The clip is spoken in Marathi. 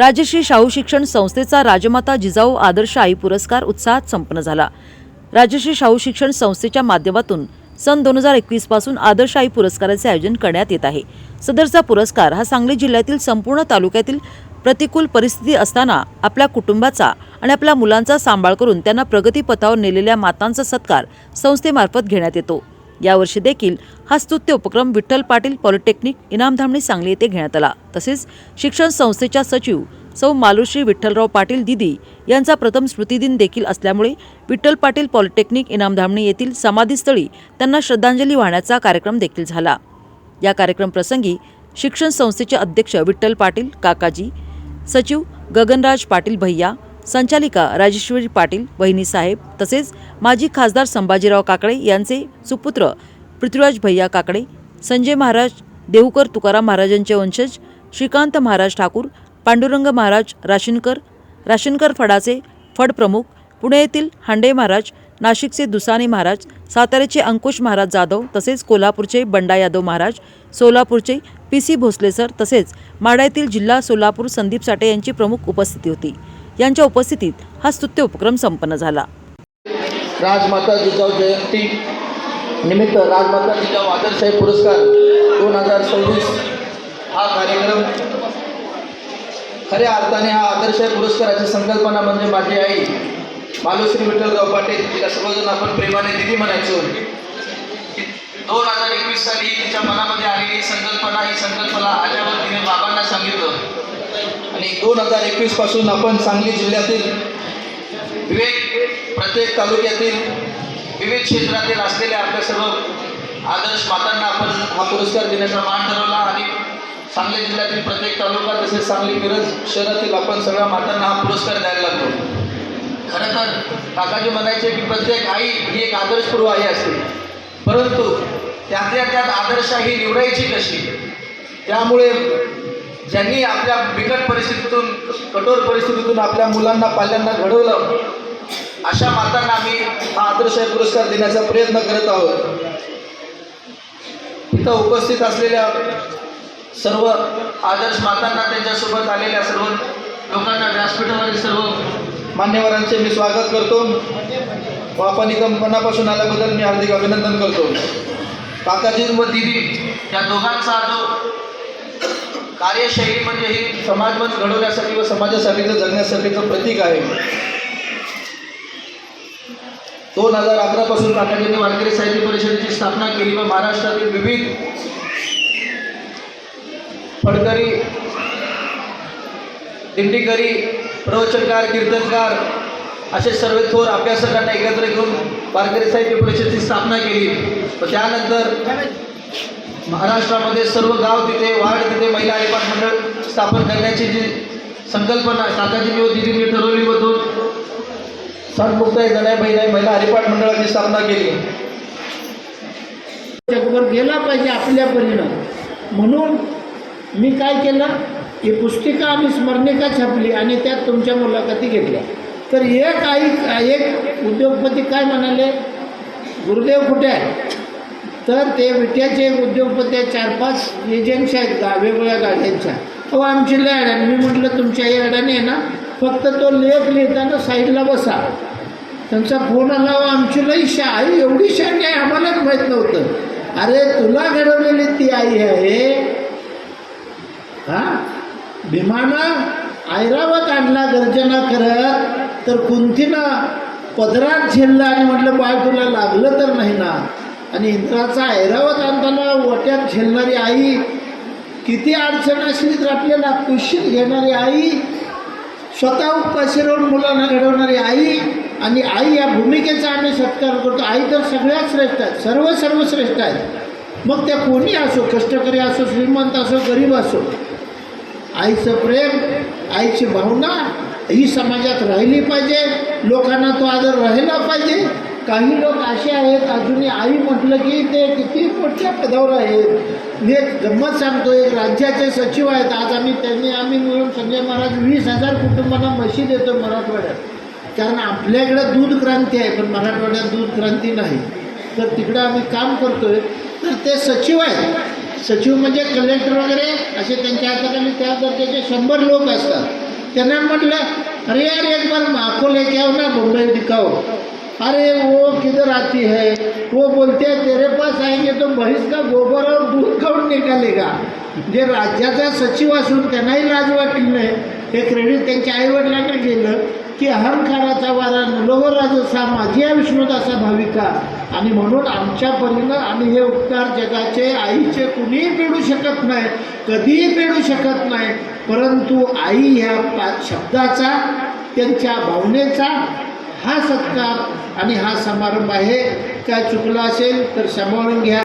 राजश्री शाहू शिक्षण संस्थेचा राजमाता जिजाऊ आदर्श आई पुरस्कार उत्साहात संपन्न झाला. राजश्री शाहू शिक्षण संस्थेच्या माध्यमातून सन दोन हजार एकवीसपासून आदर्श आई पुरस्काराचे आयोजन करण्यात येत आहे. सदरचा पुरस्कार हा सांगली जिल्ह्यातील संपूर्ण तालुक्यातील प्रतिकूल परिस्थिती असताना आपल्या कुटुंबाचा आणि आपल्या मुलांचा सांभाळ करून त्यांना प्रगतीपथावर नेलेल्या मातांचा सत्कार संस्थेमार्फत घेण्यात येतो. यावर्षी देखील हा स्तुत्य उपक्रम विठ्ठल पाटील पॉलिटेक्निक इनामधामणी सांगली येथे घेण्यात आला. तसेच शिक्षण संस्थेच्या सचिव सौ मालुश्री विठ्ठलराव पाटील दिदी यांचा प्रथम स्मृतिदिन देखील असल्यामुळे विठ्ठल पाटील पॉलिटेक्निक इनामधामणी येथील समाधीस्थळी त्यांना श्रद्धांजली वाहण्याचा कार्यक्रम देखील झाला. या कार्यक्रम प्रसंगी शिक्षण संस्थेचे अध्यक्ष विठ्ठल पाटील काकाजी सचिव गगनराज पाटील भैया संचालिका राजेश्वरी पाटील वहिनीसाहेब तसेच माजी खासदार संभाजीराव काकडे यांचे सुपुत्र पृथ्वीराज भैया काकडे संजय महाराज देवकर तुकाराम महाराजांचे वंशज श्रीकांत महाराज ठाकूर पांडुरंग महाराज राशीनकर राशीनकर फडाचे फड प्रमुख पुणे येथील हांडे महाराज नाशिकचे दुसाने महाराज साताऱ्याचे अंकुश महाराज जाधव तसेच कोल्हापूरचे बंडा यादव महाराज सोलापूरचे पी सी भोसले सर तसेच माडा येथील जिल्हा सोलापूर संदीप साठे यांची प्रमुख उपस्थिती होती. यांच्या उपस्थितीत हा स्तुत्य उपक्रम संपन्न झाला. राजमाता जिजाऊ जयंती निमित्त राजमाता जिजाऊ आदरशाही पुरस्कार दोन हजार सव्वीस हा कार्यक्रम खऱ्या अर्थाने हा आदरशाही पुरस्काराची संकल्पना म्हणजे माझी आई मालुश्री विठ्ठलराव पाटील. तिला सर्वजण आपण प्रेमाने दिदी म्हणायचो. दोन हजार एकवीस साली तिच्या मनामध्ये आलेली संकल्पना ही संकल्पना आल्यावर तिने बाबांना सांगितलं. आणि दोन हजार एकवीसपासून आपण सांगली जिल्ह्यातील विवेक प्रत्येक तालुक्यातील विविध क्षेत्रातील असलेल्या आपल्या सर्व आदर्श मातांना आपण हा पुरस्कार देण्याचा मान ठरवला आणि सांगली जिल्ह्यातील प्रत्येक तालुका तसेच सांगली मिरज शहरातील आपण सगळ्या मातांना हा पुरस्कार द्यायला लागलो. खरं तर काकाजी म्हणायचे की प्रत्येक आई ही एक आदर्शपूर्व आई असते. परंतु त्यातल्या त्यात आदर्श ही निवडायची कशी? त्यामुळे ज्यांनी आपल्या बिकट परिस्थितीतून कठोर परिस्थितीतून आपल्या मुलांना पाल्यांना घडवलं अशा मातांना आम्ही हा आदर्श पुरस्कार देण्याचा प्रयत्न करत आहोत. इथं उपस्थित असलेल्या सर्व आदर्श मातांना त्यांच्यासोबत आलेल्या सर्व लोकांना व्यासपीठावरील सर्व मान्यवरांचे मी स्वागत करतो. व आपण इथं मनापासून आल्याबद्दल मी हार्दिक अभिनंदन करतो. काकाजी व दिदी या दोघांचा जो कार्यशैली म्हणजे ही समाजमत घडवण्यासाठी व समाजासाठीचं जगण्यासाठीचं प्रतीक आहे. दोन हजार अकरापासून काकाजींनी वारकरी साहित्य परिषदेची स्थापना केली व महाराष्ट्रातील विविध फडकरी दिंडीकरी प्रवचनकार कीर्तनकार असे सर्व थोर अभ्यासकांना एकत्र घेऊन वारकरी साहित्य परिषदेची स्थापना केली. व त्यानंतर महाराष्ट्रामध्ये सर्व गाव तिथे वार्ड तिथे महिला हरिपाठ मंडळ स्थापन करण्याची जी संकल्पना काकाजी व दिदींनी ठरवली व दोन सातमुक्ताई जणाबाईने महिला हरिपाठ मंडळाची स्थापना केली. जगभर गेला पाहिजे आपल्या परीनं. म्हणून मी काय केलं? ही पुस्तिका आम्ही स्मरणिका छापली आणि त्यात तुमच्या मुलाखती घेतल्या. तर एक आई एक उद्योगपती काय म्हणाले? गुरुदेव कुठे आहे? तर ते विट्याचे उद्योगपती चार पाच एजन्सी आहेत गा वेगवेगळ्या गाड्यांच्या. हो आमची लय अडाणी मी म्हटलं तुमच्या आई अडाणी आहे ना फक्त तो लेख लिहिताना साईडला बसा. त्यांचा फोन आला व आमची लई शा आई एवढी शाणी आहे आम्हालाच माहीत नव्हतं. अरे तुला घडवलेली ती आई आहे. हा? भीमानं ऐरावत आणला गर्जना करत तर कुंतीनं पदरात झेलला. आणि म्हटलं बाळ तुला लागलं तर नाही ना. आणि इंद्राचा ऐरावत आणताना वट्यात झेलणारी आई किती अडचण असली तर आपल्याला कुशीत घेणारी आई स्वतः उपाशी राहून मुलांना घडवणारी आई आणि आई या भूमिकेचा आम्ही सत्कार करतो. आई तर सगळ्यात श्रेष्ठ आहेत सर्व सर्वश्रेष्ठ आहेत. मग त्या कोणी असो कष्टकरी असो श्रीमंत असो गरीब असो आईचं प्रेम आईची भावना ही समाजात राहिली पाहिजे लोकांना तो आदर राहिला पाहिजे. काही लोक असे आहेत अजूनही आई म्हटलं की ते किती मोठ्या पदावर आहेत. मी एक गंमत सांगतो एक राज्याचे सचिव आहेत. आज आम्ही त्यांनी आम्ही मिळून संजय महाराज वीस हजार कुटुंबांना म्हशी देतो मराठवाड्यात. कारण आपल्याकडं दूध क्रांती आहे पण मराठवाड्यात दूध क्रांती नाही. तर तिकडं आम्ही काम करतोय. तर ते सचिव आहेत. सचिव म्हणजे कलेक्टर वगैरे असे त्यांच्या हाताखाली त्या दर्जाचे शंभर लोक असतात. त्यांना म्हटलं अरे यार एक बार माँ को लेके आओ ना मुंबई दिखाओ अरे वो किधर आती है? वो बोलते हैं तेरे पास आएंगे तो भैंस का गोबर और दूध कौन निकालेगा? जे राज्याचा सचिव असून त्यांनाही लाज वाटली नाही. हे क्रेडिट त्यांच्या आईवडिलांना गेलं की अहंकाराचा वारा नलोगराजसा माझी आहे विष्णुदासा भाविका. आणि म्हणून आमच्या परीनं आम्ही हे उपकार जगाचे आईचे कुणीही पेडू शकत नाही कधीही पेडू शकत नाही. परंतु आई ह्या पा शब्दाचा त्यांच्या भावनेचा हा सत्कार आणि हा समारंभ आहे. काय चुकला असेल तर सांभाळून घ्या.